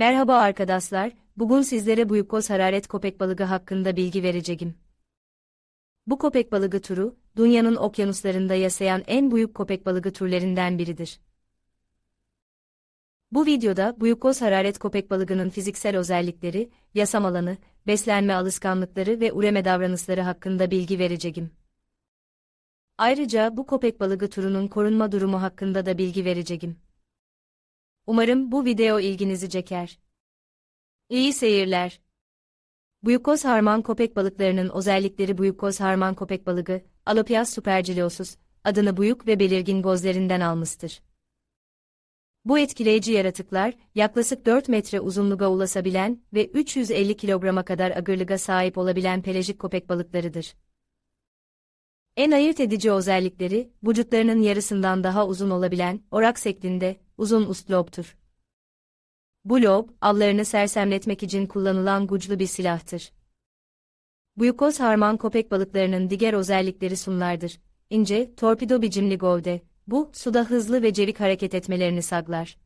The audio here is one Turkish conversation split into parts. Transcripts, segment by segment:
Merhaba arkadaşlar, bugün sizlere Buyukos hararet köpek balığı hakkında bilgi vereceğim. Bu köpek balığı türü, dünyanın okyanuslarında yaşayan en büyük köpek balığı türlerinden biridir. Bu videoda Buyukos hararet köpek balığının fiziksel özellikleri, yaşam alanı, beslenme alışkanlıkları ve üreme davranışları hakkında bilgi vereceğim. Ayrıca bu köpek balığı türünün korunma durumu hakkında da bilgi vereceğim. Umarım bu video ilginizi çeker. İyi seyirler. Buyukoz harman köpek balıklarının özellikleri Buyukoz harman köpek balığı, Alopias superciliosus, adını büyük ve belirgin gözlerinden almıştır. Bu etkileyici yaratıklar, yaklaşık 4 metre uzunluğa ulaşabilen ve 350 kilograma kadar ağırlığa sahip olabilen pelajik köpek balıklarıdır. En ayırt edici özellikleri, vücutlarının yarısından daha uzun olabilen, orak şeklinde, uzun ust lobtur. Bu lob, avlarını sersemletmek için kullanılan güçlü bir silahtır. Buyukoz harman köpek balıklarının diğer özellikleri sunlardır. İnce, torpido biçimli gövde, bu, suda hızlı ve cevik hareket etmelerini sağlar.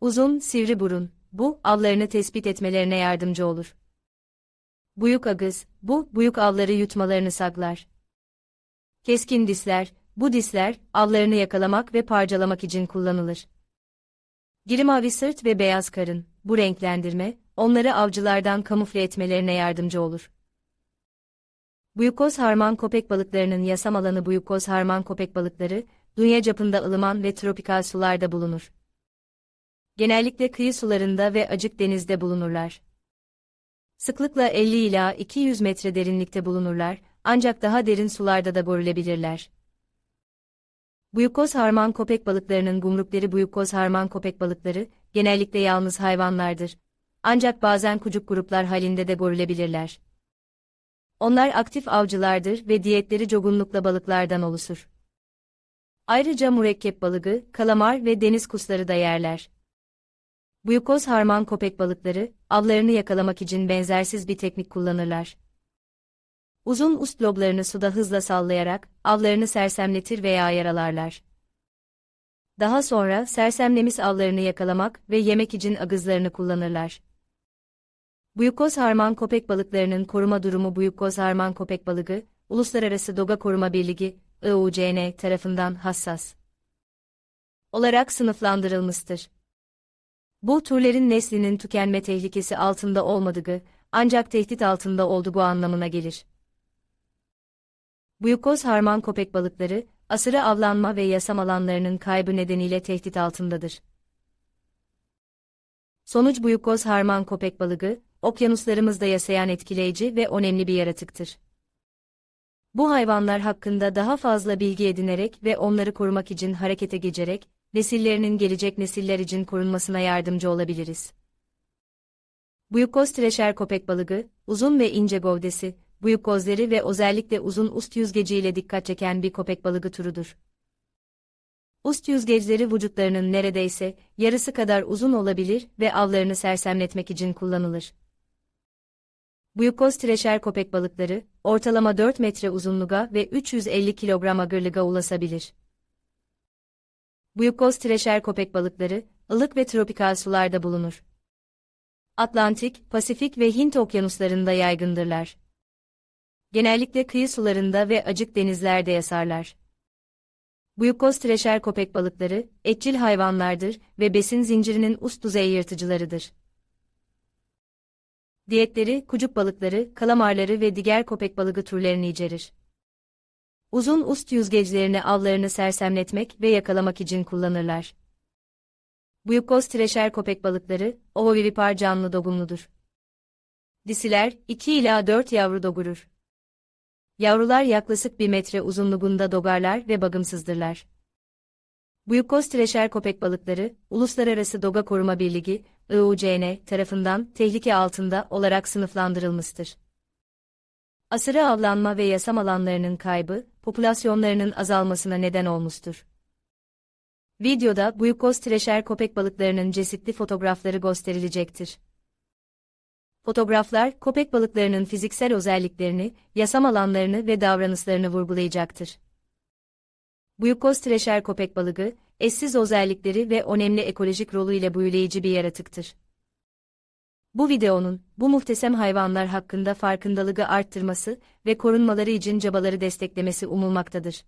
Uzun, sivri burun, bu, avlarını tespit etmelerine yardımcı olur. Buyuk ağız, bu, buyuk avları yutmalarını sağlar. Keskin disler, bu disler, avlarını yakalamak ve parçalamak için kullanılır. Giri mavi sırt ve beyaz karın, bu renklendirme, onları avcılardan kamufle etmelerine yardımcı olur. Buyukoz harman köpek balıklarının yasam alanı Buyukoz harman köpek balıkları, dünya çapında ılıman ve tropikal sularda bulunur. Genellikle kıyı sularında ve açık denizde bulunurlar. Sıklıkla 50 ila 200 metre derinlikte bulunurlar, ancak daha derin sularda da görülebilirler. Buyukoz harman köpek balıklarının gumrukları Buyukoz harman köpek balıkları, genellikle yalnız hayvanlardır. Ancak bazen kucuk gruplar halinde de görülebilirler. Onlar aktif avcılardır ve diyetleri cogunlukla balıklardan oluşur. Ayrıca mürekkep balığı, kalamar ve deniz kusları da yerler. Buyukoz harman köpek balıkları, avlarını yakalamak için benzersiz bir teknik kullanırlar. Uzun ust loblarını suda hızla sallayarak, avlarını sersemletir veya yaralarlar. Daha sonra sersemlemiş avlarını yakalamak ve yemek için agızlarını kullanırlar. Buyukoz harman köpek balıklarının koruma durumu Buyukoz harman köpek balığı, Uluslararası Doga Koruma Birliği, IUCN tarafından hassas olarak sınıflandırılmıştır. Bu türlerin neslinin tükenme tehlikesi altında olmadığı, ancak tehdit altında olduğu anlamına gelir. Buyukoz harman köpek balıkları, asırı avlanma ve yasam alanlarının kaybı nedeniyle tehdit altındadır. Sonuç Buyukoz harman köpek balığı, okyanuslarımızda yaşayan etkileyici ve önemli bir yaratıktır. Bu hayvanlar hakkında daha fazla bilgi edinerek ve onları korumak için harekete geçerek, nesillerinin gelecek nesiller için korunmasına yardımcı olabiliriz. Buyukoz treşer köpek balığı, uzun ve ince gövdesi, büyük gözleri ve özellikle uzun ust yüzgeciyle dikkat çeken bir köpek balığı türüdür. Ust yüzgeçleri vücutlarının neredeyse yarısı kadar uzun olabilir ve avlarını sersemletmek için kullanılır. Buyukoz treşer köpek balıkları, ortalama 4 metre uzunluğa ve 350 kilogram ağırlığa ulaşabilir. Buyukoz treşer köpek balıkları, ılık ve tropikal sularda bulunur. Atlantik, Pasifik ve Hint okyanuslarında yaygındırlar. Genellikle kıyı sularında ve acık denizlerde yasarlar. Buyukoz treşer köpek balıkları, etçil hayvanlardır ve besin zincirinin ust düzey yırtıcılarıdır. Diyetleri, kucuk balıkları, kalamarları ve diğer köpek balığı türlerini içerir. Uzun ust yüzgecilerini avlarını sersemletmek ve yakalamak için kullanırlar. Buyukoz treşer köpek balıkları, ovovivipar canlı dogumludur. Disiler, 2 ila 4 yavru doğurur. Yavrular yaklaşık 1 metre uzunluğunda dogarlar ve bagımsızdırlar. Buyukoz treşer köpek balıkları, Uluslararası Doga Koruma Birliği, IUCN tarafından tehlike altında olarak sınıflandırılmıştır. Asırı avlanma ve yasam alanlarının kaybı, popülasyonlarının azalmasına neden olmuştur. Videoda Buyukoz treşer köpek balıklarının cesitli fotoğrafları gösterilecektir. Fotoğraflar, köpek balıklarının fiziksel özelliklerini, yasam alanlarını ve davranışlarını vurgulayacaktır. Buyukos treşer köpek balığı, eşsiz özellikleri ve önemli ekolojik rolüyle büyüleyici bir yaratıktır. Bu videonun, bu muhteşem hayvanlar hakkında farkındalığı arttırması ve korunmaları için çabaları desteklemesi umulmaktadır.